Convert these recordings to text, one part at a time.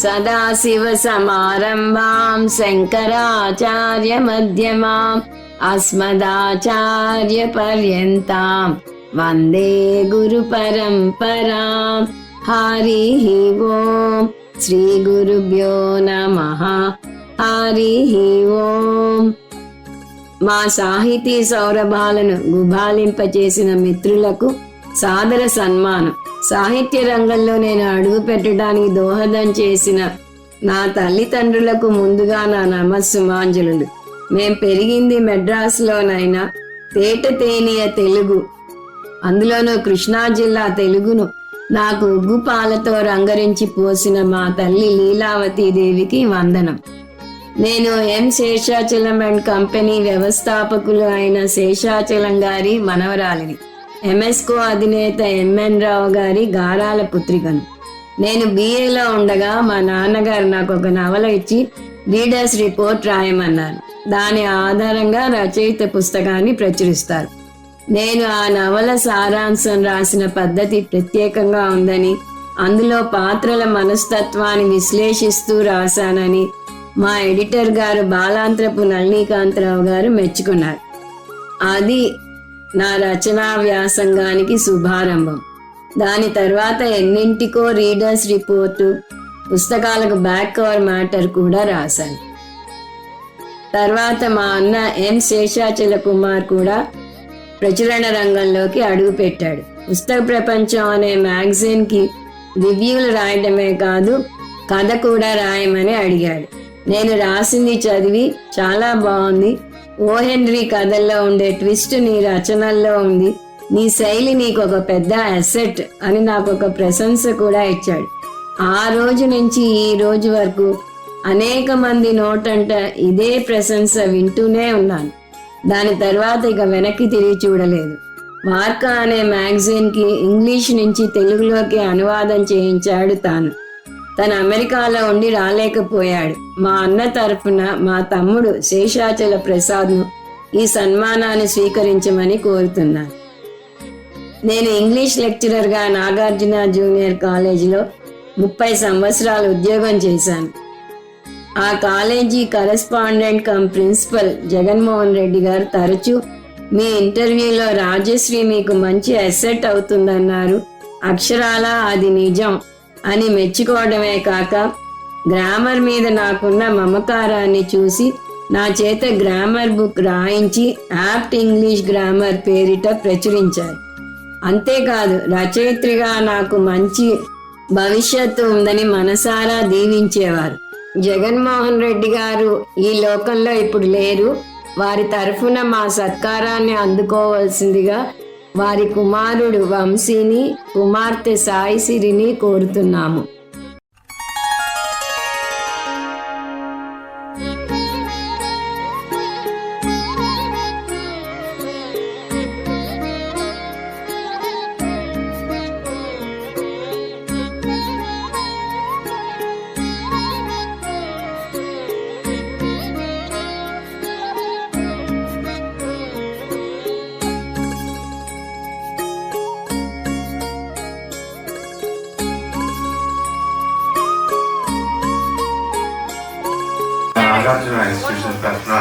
सदाशिवसमारम्भां शङ्कराचार्यमध्यमाम् अस्मदाचार्यपर्यन्तां वन्दे गुरुपरम्पराम् हरिः ॐ श्रीगुरुभ्यो नमः हरिः ॐ మా సాహితీ సౌరభాలను గుబాలింపచేసిన మిత్రులకు సాదర సన్మానం సాహిత్య రంగంలో నేను అడుగు పెట్టడానికి దోహదం చేసిన నా తల్లిదండ్రులకు ముందుగా నా నమస్సుమాంజలులు మేం పెరిగింది మెడ్రాస్లోనైనా తేట తేనియ తెలుగు అందులోనూ కృష్ణా జిల్లా తెలుగును నాకు ఉగ్గు పాలతో రంగరించి పోసిన మా తల్లి లీలావతీదేవికి వందనం. నేను ఎం శేషాచలం అండ్ కంపెనీ వ్యవస్థాపకులు అయిన శేషాచలం గారి మనవరాలిని. ఎంఎస్కో అధినేత ఎంఎన్ రావు గారి గారాల పుత్రికను. నేను బీఏలో ఉండగా మా నాన్నగారు నాకు ఒక నవల ఇచ్చి రీడర్స్ రిపోర్ట్ రాయమన్నారు. దాని ఆధారంగా రచయిత పుస్తకాన్ని ప్రచురిస్తారు. నేను ఆ నవల సారాంశం రాసిన పద్ధతి ప్రత్యేకంగా ఉందని అందులో పాత్రల మనస్తత్వాన్ని విశ్లేషిస్తూ రాశానని మా ఎడిటర్ గారు బాలాంత్రపు నళనీకాంతరావు గారు మెచ్చుకున్నారు. అది నా రచనా వ్యాసంగానికి శుభారంభం. దాని తర్వాత ఎన్నింటికో రీడర్స్ రిపోర్టు పుస్తకాలకు బ్యాక్ కవర్ మ్యాటర్ కూడా రాశాను. తర్వాత మా అన్న ఎన్. శేషాచల కుమార్ కూడా ప్రచురణ రంగంలోకి అడుగుపెట్టాడు పుస్తక ప్రపంచం అనే మ్యాగజైన్కి రివ్యూలు రాయడమే కాదు కథ కూడా రాయమని అడిగాడు. నేను రాసింది చదివి చాలా బాగుంది ఓ హెన్రీ కథల్లో ఉండే ట్విస్ట్ నీ రచనల్లో ఉంది. నీ శైలి నీకు ఒక పెద్ద అసెట్ అని నాకు ఒక ప్రశంస కూడా ఇచ్చాడు. ఆ రోజు నుంచి ఈ రోజు వరకు అనేక మంది నోటంట ఇదే ప్రశంస వింటూనే ఉన్నాను. దాని తర్వాత ఇక వెనక్కి తిరిగి చూడలేదు. వార్కా అనే మ్యాగజైన్కి ఇంగ్లీష్ నుంచి తెలుగులోకి అనువాదం చేయించాడు తాను. తను అమెరికాలో ఉండి రాలేకపోయాడు. మా అన్న తరఫున మా తమ్ముడు శేషాచల ప్రసాద్ను ఈ సన్మానాన్ని స్వీకరించమని కోరుతున్నాను. నేను ఇంగ్లీష్ లెక్చరర్గా నాగార్జున జూనియర్ కాలేజీలో ముప్పై సంవత్సరాలు ఉద్యోగం చేశాను. ఆ college correspondent cum principal Jaganmohan Reddy గారు తరచూ మీ ఇంటర్వ్యూలో రాజశ్రీ మీకు మంచి అసెట్ అవుతుందన్నారు. అక్షరాల అది నిజం. అని మెచ్చుకోవడమే కాక గ్రామర్ మీద నాకున్న మమకారాన్ని చూసి నా చేత గ్రామర్ బుక్ రాయించి యాప్ట్ ఇంగ్లీష్ గ్రామర్ పేరిట ప్రచురించారు. అంతేకాదు రచయిత్రిగా నాకు మంచి భవిష్యత్తు ఉందని మనసారా దీవించేవారు. జగన్మోహన్ రెడ్డి గారు ఈ లోకంలో ఇప్పుడు లేరు. వారి తరఫున మా సత్కారాన్ని అందుకోవాల్సిందిగా వారి కుమారుడు వంశీని కుమార్తె సాయిసిరిని కోరుతున్నాము. నాగార్జున ఇన్స్టిట్యూషన్ తరఫున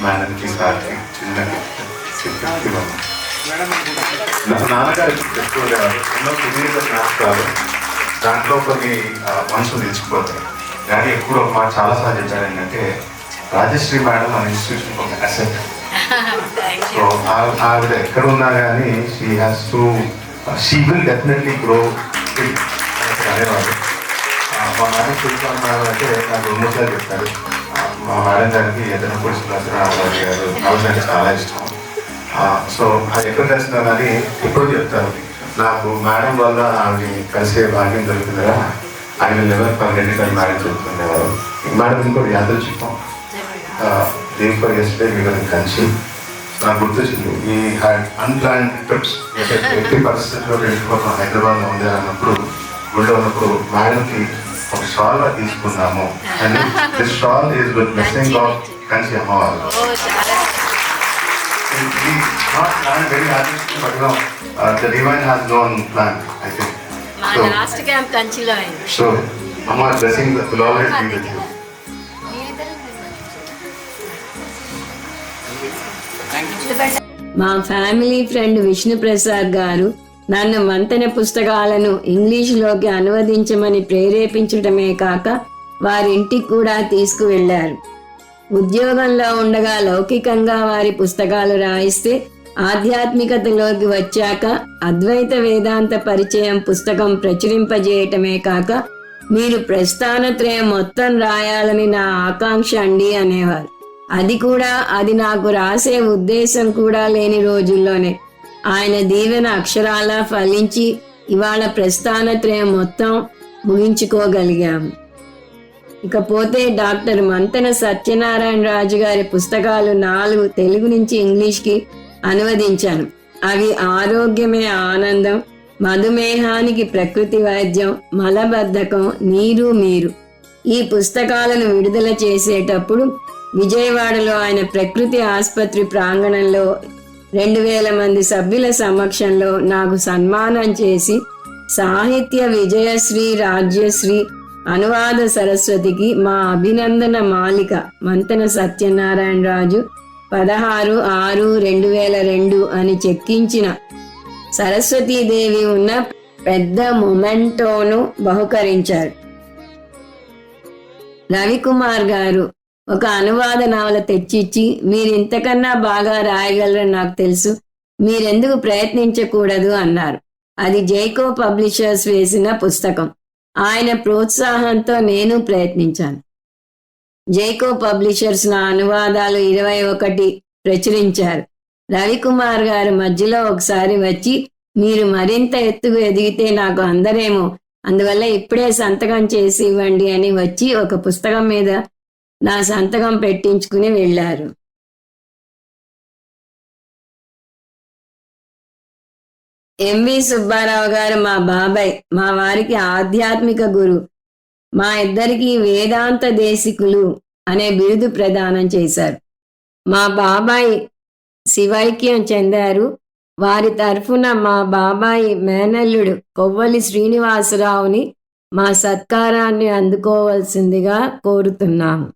మేడంకి సార్కి చిన్న నాన్నగారు ఎన్నో సుదీర్ఘ జ్ఞాపకాలు దాంట్లో కొన్ని మనసు నిలిచిపోతాయి కానీ ఎప్పుడు మాట చాలాసార్లు చెప్పారు ఏంటంటే రాజశ్రీ మేడం మన ఇన్స్టిట్యూషన్ ఒక అసెట్ సో ఆవిడ ఎక్కడ ఉన్నా కానీ she has to she will definitely grow అనేవారు ఆ, మా మేడం చూసుకున్న మేడం అంటే నాకు రెండు చెప్తారు మా మేడం గారికి ఏదైనా కూడా సుభాష్ గారు నవల్ అంటే చాలా ఇష్టం సో అది ఎక్కడ కలిసినా కానీ ఎప్పుడు చెప్తారు నాకు మేడం వల్ల ఆవిడ కలిసే భాగ్యం దొరుకుతుందా ఆయన లెవెల్ పన్నెండు కానీ మేడం చెప్తుండేవారు మేడం ఇంకోటి యాదృచ్ఛికం డే ఫర్ ఎస్టే వీళ్ళని కలిసి నాకు గుర్తొచ్చింది ఈ హ్యాడ్ అన్ప్లాన్ ట్రిప్స్ ఎట్టి పరిస్థితుల్లో వెళ్ళిపోతాం హైదరాబాద్లో ఉంది అన్నప్పుడు గుళ్ళో ఉన్నప్పుడు మేడంకి ఒక షాల్ తీసుకున్నాము and this shawl is with blessing of Kanchi అమ్మవారు not planned very artistically, but you know, uh, the divine has no plan, I think. మా So, లాస్ట్ క్యాంప్ కంచిలో అయింది so అమ్మ dressing will always be with you మా family friend Vishnuprasad గారు నన్ను మంతెన పుస్తకాలను ఇంగ్లీషులోకి అనువదించమని ప్రేరేపించడమే కాక వారింటికి కూడా తీసుకువెళ్ళారు ఉద్యోగంలో ఉండగా లౌకికంగా వారి పుస్తకాలు రాయిస్తే ఆధ్యాత్మికతలోకి వచ్చాక అద్వైత వేదాంత పరిచయం పుస్తకం ప్రచురింపజేయటమే కాక మీరు ప్రస్థానత్రయం మొత్తం రాయాలని నా ఆకాంక్ష అండి అనేవారు. అది కూడా అది నాకు రాసే ఉద్దేశం కూడా లేని రోజుల్లోనే ఆయన దీవెన అక్షరాల ఫలించి ఇవాళ ప్రస్థానత్రయం మొత్తం ముగించుకోగలిగాము ఇకపోతే డాక్టర్ మంతెన సత్యనారాయణ రాజు గారి పుస్తకాలు నాలుగు తెలుగు నుంచి ఇంగ్లీష్కి అనువదించాను. అవి ఆరోగ్యమే ఆనందం మధుమేహానికి ప్రకృతి వైద్యం మలబద్ధకం నీరు మీరు. ఈ పుస్తకాలను విడుదల చేసేటప్పుడు విజయవాడలో ఆయన ప్రకృతి ఆసుపత్రి ప్రాంగణంలో రెండు వేల మంది సభ్యుల సమక్షంలో నాకు సన్మానం చేసి సాహిత్య విజయశ్రీ రాజ్యశ్రీ అనువాద సరస్వతికి మా అభినందన మాలిక మంతన సత్యనారాయణ రాజు పదహారు ఆరు రెండు వేల రెండు అని చెక్కించిన సరస్వతీదేవి ఉన్న పెద్ద మొమెంటోను బహుకరించారు. రవికుమార్ గారు ఒక అనువాద నవల తెచ్చిచ్చి మీరు ఇంతకన్నా బాగా రాయగలరని నాకు తెలుసు. మీరెందుకు ప్రయత్నించకూడదు అన్నారు. అది జైకో పబ్లిషర్స్ వేసిన పుస్తకం. ఆయన ప్రోత్సాహంతో నేను ప్రయత్నించాను. జైకో పబ్లిషర్స్ నా అనువాదాలు ఇరవై ఒకటి ప్రచురించారు. రవికుమార్ గారు మధ్యలో ఒకసారి వచ్చి మీరు మరింత ఎత్తుకు ఎదిగితే నాకు అందరేమో అందువల్ల ఇప్పుడే సంతకం చేసి ఇవ్వండి అని వచ్చి ఒక పుస్తకం మీద నా సంతకం పెట్టించుకుని వెళ్ళారు. ఎంవి సుబ్బారావు గారు మా బాబాయ్ మా వారికి ఆధ్యాత్మిక గురు మా ఇద్దరికి వేదాంత దేశికులు అనే బిరుదు ప్రదానం చేశారు. మా బాబాయ్ శివైక్యం చెందారు. వారి తరఫున మా బాబాయి మేనల్లుడు కొవ్వలి శ్రీనివాసరావుని మా సత్కారాన్ని అందుకోవలసిందిగా కోరుతున్నాము.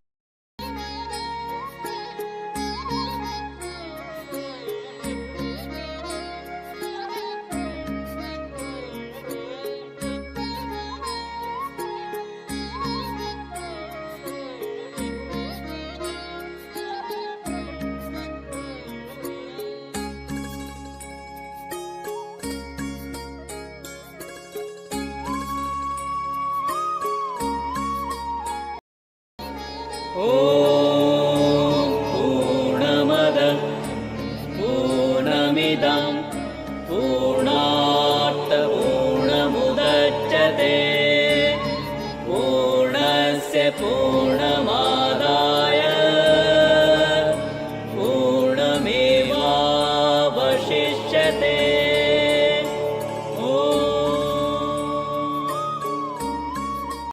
ॐ पूर्णमद पूर्णमिदं पूर्णात् पूर्णमुदच्यते पूर्णस्य पूर्णमादाय